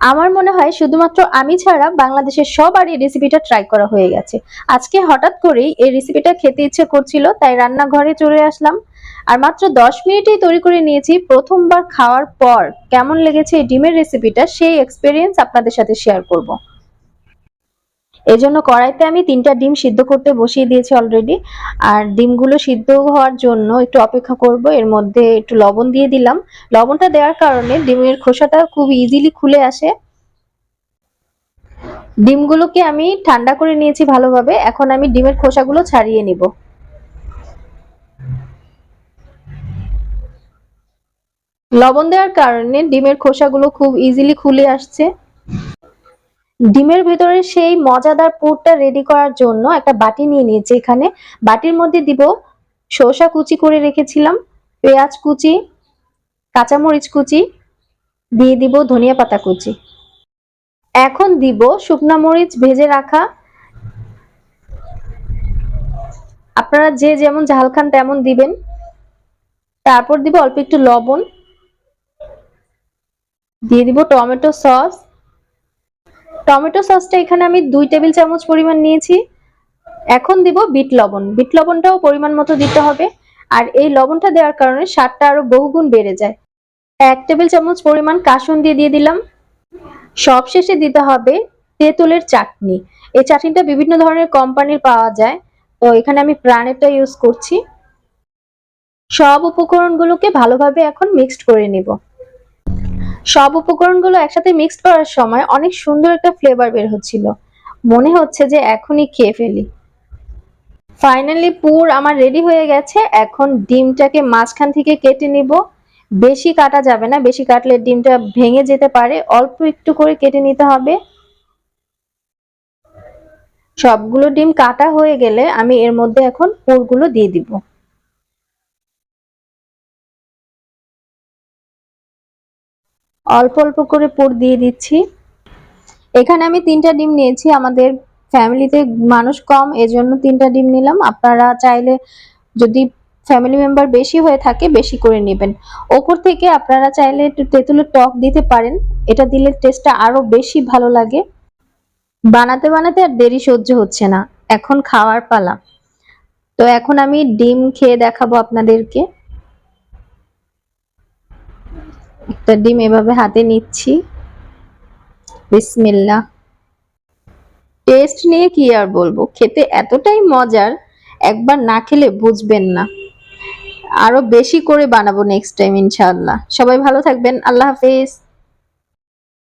আমার মনে হয় শুধুমাত্র আমি ছাড়া বাংলাদেশের সবার এই রেসিপিটা ট্রাই করা হয়ে গেছে। আজকে হঠাৎ করেই এই রেসিপিটা খেতে ইচ্ছে করছিল, তাই রান্নাঘরে চলে আসলাম। আর মাত্র দশ মিনিটেই তৈরি করে নিয়েছি প্রথমবার খাওয়ার পর কেমন লেগেছে এই ডিমের রেসিপিটা সেই এক্সপিরিয়েন্স আপনাদের সাথে শেয়ার করব। এজন্য কড়াইতে আমি তিনটা ডিম সিদ্ধ করতে বসিয়ে দিয়েছি অলরেডি আর ডিমগুলো সিদ্ধ হওয়ার জন্য একটু অপেক্ষা করব। এর মধ্যে একটু লবণ দিয়ে দিলাম। লবণটা দেওয়ার কারণে ডিমের খোসাটা খুব ইজিলি খুলে আসে। ডিমগুলোকে আমি ঠান্ডা করে নিয়েছি ভালোভাবে। এখন আমি ডিমের খোসাগুলো ছাড়িয়ে নিব। লবণ দেওয়ার কারণে ডিমের খোসাগুলো খুব ইজিলি খুলে আসছে। ডিমের ভেতরে সেই মজাদার পুরটা রেডি করার জন্য একটা বাটি নিয়ে নিয়েছি এখানে। বাটির মধ্যে দিব শসা কুচি করে রেখেছিলাম, পেঁয়াজ কুচি, কাঁচামরিচ কুচি, দিয়ে দিব ধনিয়া পাতা কুচি। এখন দিব শুকনা মরিচ ভেজে রাখা। আপনারা যে যেমন ঝাল খান তেমন দিবেন। তারপর দিব অল্প একটু লবণ। দিয়ে দিব টমেটো সস। টমেটো সসটা এখানে আমি দুই টেবিল চামচ পরিমাণ নিয়েছি। এখন দিব বিট লবণ। বিট লবণটাও পরিমাণ মতো দিতে হবে। আর এই লবণটা দেওয়ার কারণে স্বাদটা আরও বহুগুণ বেড়ে যায়। এক টেবিল চামচ পরিমাণ কাসুন দিয়ে দিয়ে দিলাম। সব শেষে দিতে হবে তেঁতুলের চাটনি। এই চাটনিটা বিভিন্ন ধরনের কোম্পানির পাওয়া যায়। তো এখানে আমি প্রাণেরটা ইউজ করছি। সব উপকরণগুলোকে ভালোভাবে এখন মিক্সড করে নিব। সব উপকরণগুলো একসাথে মিক্সড করার সময় অনেক সুন্দর একটা ফ্লেভার বের হচ্ছিল। মনে হচ্ছে যে এখনই খেয়ে ফেলি। ফাইনালি পুর আমার রেডি হয়ে গেছে। এখন ডিমটাকে মাঝখান থেকে কেটে নিব। বেশি কাটা যাবে না, বেশি কাটলে ডিমটা ভেঙে যেতে পারে। অল্প একটু করে কেটে নিতে হবে। সবগুলো ডিম কাটা হয়ে গেলে আমি এর মধ্যে এখন পুরগুলো দিয়ে দিব। অল্প অল্প করে পুর দিয়ে দিচ্ছি। এখানে আমি তিনটা ডিম নিয়েছি, আমাদের ফ্যামিলিতে মানুষ কম, এজন্য তিনটা ডিম নিলাম। আপনারা চাইলে যদি ফ্যামিলি মেম্বার বেশি হয়ে থাকে, বেশি করে নেবেন। ওপর থেকে আপনারা চাইলে একটু তেঁতুলের টক দিতে পারেন, এটা দিলে টেস্টটা আরও বেশি ভালো লাগে। বানাতে বানাতে আর দেরি সহ্য হচ্ছে না, এখন খাওয়ার পালা। তো এখন আমি ডিম খেয়ে দেখাবো আপনাদেরকে। একটা ডিম এভাবে হাতে নিচ্ছি। বিসমিল্লা টেস্ট নিয়ে কি আর বলব? খেতে এতটাই মজার, একবার না খেলে বুঝবেন না। আরও বেশি করে বানাবো নেক্সট টাইম ইনশাআল্লাহ। সবাই ভালো থাকবেন। আল্লাহ হাফেজ।